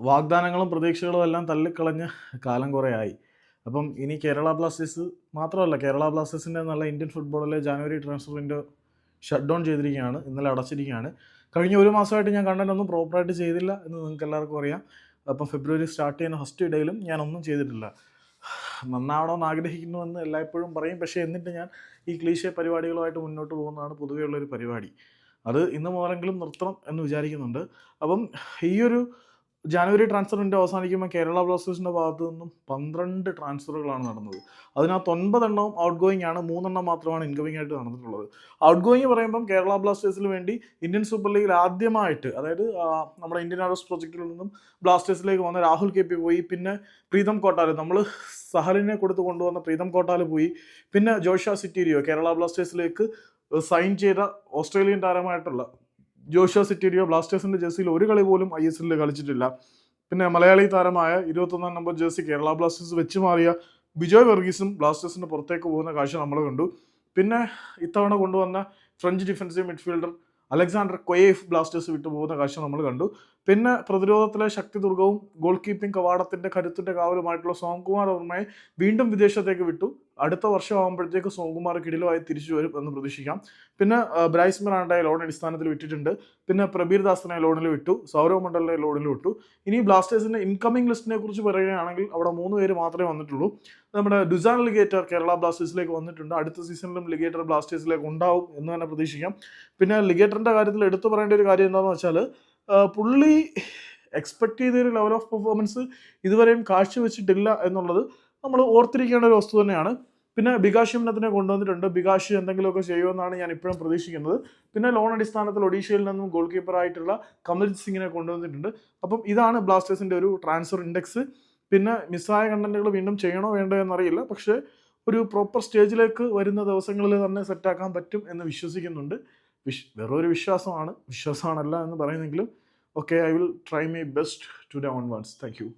വാഗ്ദാനങ്ങളും പ്രതീക്ഷകളും എല്ലാം തള്ളിക്കളഞ്ഞ് കാലം കുറേ ആയി അപ്പം ഇനി കേരള ബ്ലാസ്റ്റേഴ്സ് മാത്രമല്ല കേരള ബ്ലാസ്റ്റേഴ്സിന്റെ നല്ല ഇന്ത്യൻ ഫുട്ബോളിലെ January transfer window shut down ചെയ്തിരിക്കുകയാണ് ഇന്നലെ അടച്ചിരിക്കുകയാണ്. കഴിഞ്ഞ ഒരു മാസമായിട്ട് ഞാൻ കണ്ടന്റ് ഒന്നും പ്രോപ്പറായിട്ട് ചെയ്തില്ല എന്ന് നിങ്ങൾക്ക് എല്ലാവർക്കും അറിയാം. അപ്പം ഫെബ്രുവരി സ്റ്റാർട്ട് ചെയ്യുന്ന ഫസ്റ്റ് ഡേയിലും ഞാനൊന്നും ചെയ്തിട്ടില്ല. നന്നാവണമെന്ന് ആഗ്രഹിക്കുന്നുവെന്ന് എല്ലായ്പ്പോഴും പറയും. പക്ഷേ എന്നിട്ട് ഞാൻ ഈ ക്ലീശ പരിപാടികളുമായിട്ട് മുന്നോട്ട് പോകുന്നതാണ് പൊതുവേ ഉള്ളൊരു പരിപാടി. അത് ഇന്ന് മുതലെങ്കിലും നിർത്തണം എന്ന് വിചാരിക്കുന്നുണ്ട്. അപ്പം ഈ ഒരു ജാനുവരി ട്രാൻസ്ഫർ വിൻഡോ അവസാനിക്കുമ്പോൾ കേരള ബ്ലാസ്റ്റേഴ്സിന്റെ ഭാഗത്തു നിന്നും പന്ത്രണ്ട് ട്രാൻസ്ഫറുകളാണ് നടന്നത്. അതിനകത്ത് ഒൻപതെണ്ണവും ഔട്ട് ഗോയിങ് ആണ്. മൂന്നെണ്ണം മാത്രമാണ് ഇൻകമിംഗ് ആയിട്ട് നടന്നിട്ടുള്ളത്. ഔട്ട് ഗോയിങ് പറയുമ്പം കേരള ബ്ലാസ്റ്റേഴ്സിന് വേണ്ടി ഇന്ത്യൻ സൂപ്പർ ലീഗിൽ ആദ്യമായിട്ട് അതായത് നമ്മുടെ ഇന്ത്യൻ ആരോസ് പ്രൊജക്റ്റിൽ നിന്നും ബ്ലാസ്റ്റേഴ്സിലേക്ക് വന്ന രാഹുൽ കെ പി പോയി. പിന്നെ പ്രീതം കോട്ടാൽ നമ്മൾ സഹലിനെ കൊടുത്ത് കൊണ്ടുവന്ന പ്രീതം കോട്ടാൽ പോയി. പിന്നെ ജോഷ സിറ്റീരിയോ കേരള ബ്ലാസ്റ്റേഴ്സിലേക്ക് സൈൻ ചെയ്ത ഓസ്ട്രേലിയൻ താരമായിട്ടുള്ള ജോഷ സിറ്റീരിയോ ബ്ലാസ്റ്റേഴ്സിന്റെ ജേഴ്സിയിൽ ഒരു കളി പോലും ഐ എസ് എല്ലിൽ കളിച്ചിട്ടില്ല. പിന്നെ മലയാളി താരമായ ഇരുപത്തൊന്നാം നമ്പർ ജേഴ്സി കേരള ബ്ലാസ്റ്റേഴ്സ് വെച്ച് മാറിയ ബിജോയ് വർഗീസും ബ്ലാസ്റ്റേഴ്സിന്റെ പുറത്തേക്ക് പോകുന്ന കാഴ്ച നമ്മൾ കണ്ടു. പിന്നെ ഇത്തവണ കൊണ്ടുവന്ന French defensive midfielder Alexandre Coeff Blasters വിട്ടുപോകുന്ന കാഴ്ച നമ്മൾ കണ്ടു. പിന്നെ പ്രതിരോധത്തിലെ ശക്തി ദുർഗവും ഗോൾ കീപ്പിംഗ് കവാടത്തിന്റെ കരുത്തിന്റെ കാവലുമായിട്ടുള്ള സോംകുമാർ വർമ്മയെ വീണ്ടും വിദേശത്തേക്ക് വിട്ടു. അടുത്ത വർഷം ആകുമ്പോഴത്തേക്ക് സോംകുമാർ കിടിലുമായി തിരിച്ചു വരും എന്ന് പ്രതീക്ഷിക്കാം. പിന്നെ ബ്രൈസ് മിറാണ്ടയെ ലോൺ അടിസ്ഥാനത്തിൽ വിട്ടിട്ടുണ്ട് പിന്നെ പ്രബീർ ദാസിനെ ലോണിൽ വിട്ടു സൗരവ് മണ്ഡലിനെ ലോണിൽ വിട്ടു. ഇനി ബ്ലാസ്റ്റേഴ്സിന്റെ ഇൻകമിംഗ് ലിസ്റ്റിനെ കുറിച്ച് പറയുകയാണെങ്കിൽ അവിടെ മൂന്ന് പേര് മാത്രമേ വന്നിട്ടുള്ളൂ. നമ്മുടെ ഡുസാൻ ലിഗേറ്റർ കേരള ബ്ലാസ്റ്റേഴ്സിലേക്ക് വന്നിട്ടുണ്ട്. അടുത്ത സീസണിലും ലിഗേറ്റർ ബ്ലാസ്റ്റേഴ്സിലേക്ക് ഉണ്ടാവും എന്ന് തന്നെ പ്രതീക്ഷിക്കാം. പിന്നെ ലിഗേറ്ററിന്റെ കാര്യത്തിൽ എടുത്തു പറയേണ്ട ഒരു കാര്യം എന്താണെന്ന് വെച്ചാൽ പുള്ളി എക്സ്പെക്ട് ചെയ്ത ഒരു ലെവൽ ഓഫ് പെർഫോമൻസ് ഇതുവരെയും കാഴ്ചവെച്ചിട്ടില്ല എന്നുള്ളത് നമ്മൾ ഓർത്തിരിക്കേണ്ട ഒരു വസ്തു തന്നെയാണ്. പിന്നെ ബികാഷ് യമുനത്തിനെ കൊണ്ടുവന്നിട്ടുണ്ട്. ബികാഷ് എന്തെങ്കിലുമൊക്കെ ചെയ്യുമെന്നാണ് ഞാൻ ഇപ്പോഴും പ്രതീക്ഷിക്കുന്നത്. പിന്നെ ലോൺ അടിസ്ഥാനത്തിൽ ഒഡീഷയിൽ നിന്നും ഗോൾ കീപ്പറായിട്ടുള്ള കമൽജിത് സിംഗിനെ കൊണ്ടുവന്നിട്ടുണ്ട്. അപ്പം ഇതാണ് ബ്ലാസ്റ്റേഴ്സിന്റെ ഒരു ട്രാൻസ്ഫർ ഇൻഡെക്സ് പിന്നെ മിസ്സായ കണ്ടന്റുകൾ വീണ്ടും ചെയ്യണോ വേണ്ടോ എന്നറിയില്ല. പക്ഷേ ഒരു പ്രോപ്പർ സ്റ്റേജിലേക്ക് വരുന്ന ദിവസങ്ങളിൽ തന്നെ സെറ്റാക്കാൻ പറ്റും എന്ന് വിശ്വസിക്കുന്നുണ്ട്. വിശ് വെറൊരു വിശ്വാസമാണ്. വിശ്വാസമാണല്ല എന്ന് പറയുന്നെങ്കിലും okay I will try my best to down once thank you